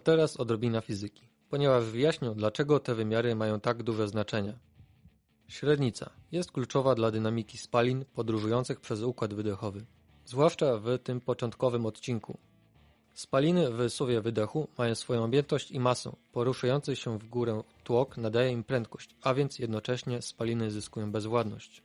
teraz odrobina fizyki, ponieważ wyjaśnię, dlaczego te wymiary mają tak duże znaczenie. Średnica jest kluczowa dla dynamiki spalin podróżujących przez układ wydechowy, zwłaszcza w tym początkowym odcinku. Spaliny w suwie wydechu mają swoją objętość i masę. Poruszający się w górę tłok nadaje im prędkość, a więc jednocześnie spaliny zyskują bezwładność.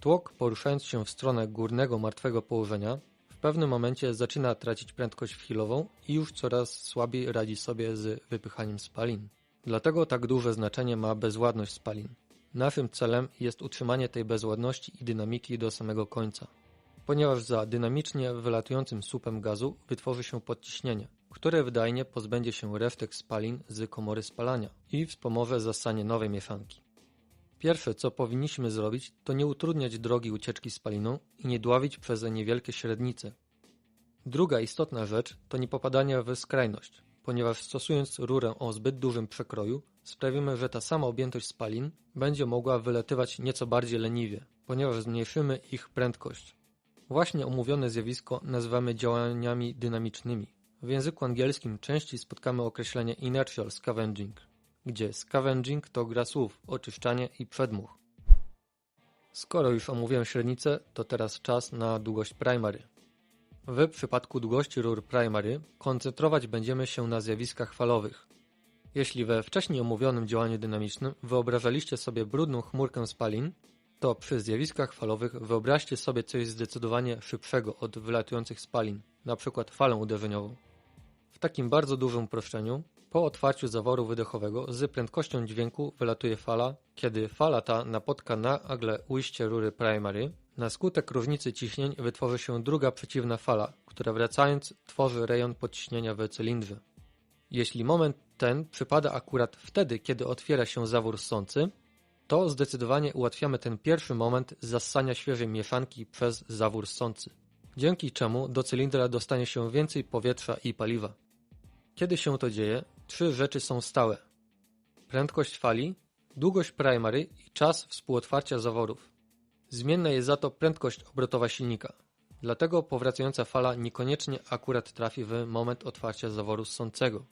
Tłok, poruszając się w stronę górnego martwego położenia, pewnym momencie zaczyna tracić prędkość chwilową i już coraz słabiej radzi sobie z wypychaniem spalin. Dlatego tak duże znaczenie ma bezwładność spalin. Naszym celem jest utrzymanie tej bezładności i dynamiki do samego końca. Ponieważ za dynamicznie wylatującym słupem gazu wytworzy się podciśnienie, które wydajnie pozbędzie się resztek spalin z komory spalania i wspomoże zasanie nowej mieszanki. Pierwsze, co powinniśmy zrobić, to nie utrudniać drogi ucieczki spaliną i nie dławić przez niewielkie średnice. Druga istotna rzecz to nie popadanie w skrajność, ponieważ stosując rurę o zbyt dużym przekroju, sprawimy, że ta sama objętość spalin będzie mogła wylatywać nieco bardziej leniwie, ponieważ zmniejszymy ich prędkość. Właśnie omówione zjawisko nazywamy działaniami dynamicznymi. W języku angielskim częściej spotkamy określenie inertial scavenging, gdzie scavenging to gra słów, oczyszczanie i przedmuch. Skoro już omówiłem średnicę, to teraz czas na długość primary. W przypadku długości rur primary koncentrować będziemy się na zjawiskach falowych. Jeśli we wcześniej omówionym działaniu dynamicznym wyobrażaliście sobie brudną chmurkę spalin, to przy zjawiskach falowych wyobraźcie sobie coś zdecydowanie szybszego od wylatujących spalin, np. falę uderzeniową. W takim bardzo dużym uproszczeniu, po otwarciu zaworu wydechowego z prędkością dźwięku wylatuje fala, kiedy fala ta napotka nagle ujście rury primary, na skutek różnicy ciśnień wytworzy się druga przeciwna fala, która wracając tworzy rejon podciśnienia w cylindrze. Jeśli moment ten przypada akurat wtedy, kiedy otwiera się zawór ssący, to zdecydowanie ułatwiamy ten pierwszy moment zassania świeżej mieszanki przez zawór ssący, dzięki czemu do cylindra dostanie się więcej powietrza i paliwa. Kiedy się to dzieje, trzy rzeczy są stałe. Prędkość fali, długość primary i czas współotwarcia zaworów. Zmienna jest za to prędkość obrotowa silnika. Dlatego powracająca fala niekoniecznie akurat trafi w moment otwarcia zaworu ssącego.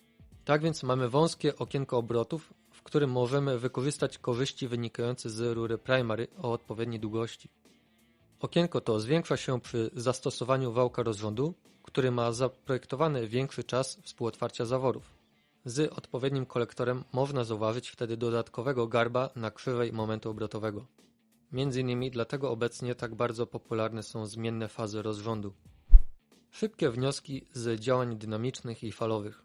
Tak więc mamy wąskie okienko obrotów, w którym możemy wykorzystać korzyści wynikające z rury primary o odpowiedniej długości. Okienko to zwiększa się przy zastosowaniu wałka rozrządu, który ma zaprojektowany większy czas współotwarcia zaworów. Z odpowiednim kolektorem można zauważyć wtedy dodatkowego garba na krzywej momentu obrotowego. Między innymi dlatego obecnie tak bardzo popularne są zmienne fazy rozrządu. Szybkie wnioski z działań dynamicznych i falowych.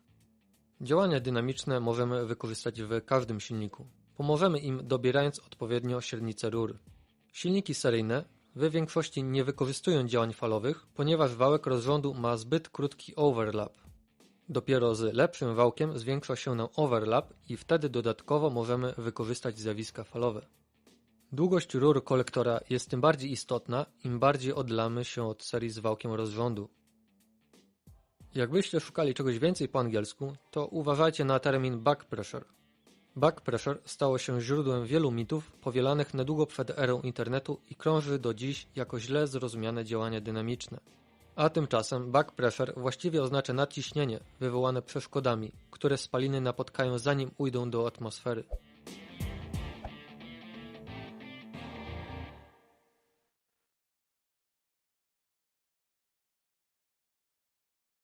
Działania dynamiczne możemy wykorzystać w każdym silniku. Pomożemy im dobierając odpowiednio średnicę rur. Silniki seryjne w większości nie wykorzystują działań falowych, ponieważ wałek rozrządu ma zbyt krótki overlap. Dopiero z lepszym wałkiem zwiększa się nam overlap i wtedy dodatkowo możemy wykorzystać zjawiska falowe. Długość rur kolektora jest tym bardziej istotna, im bardziej oddalamy się od serii z wałkiem rozrządu. Jakbyście szukali czegoś więcej po angielsku, to uważajcie na termin back pressure. Back pressure stało się źródłem wielu mitów powielanych na długo przed erą internetu i krąży do dziś jako źle zrozumiane działanie dynamiczne. A tymczasem back pressure właściwie oznacza nadciśnienie wywołane przeszkodami, które spaliny napotkają zanim ujdą do atmosfery.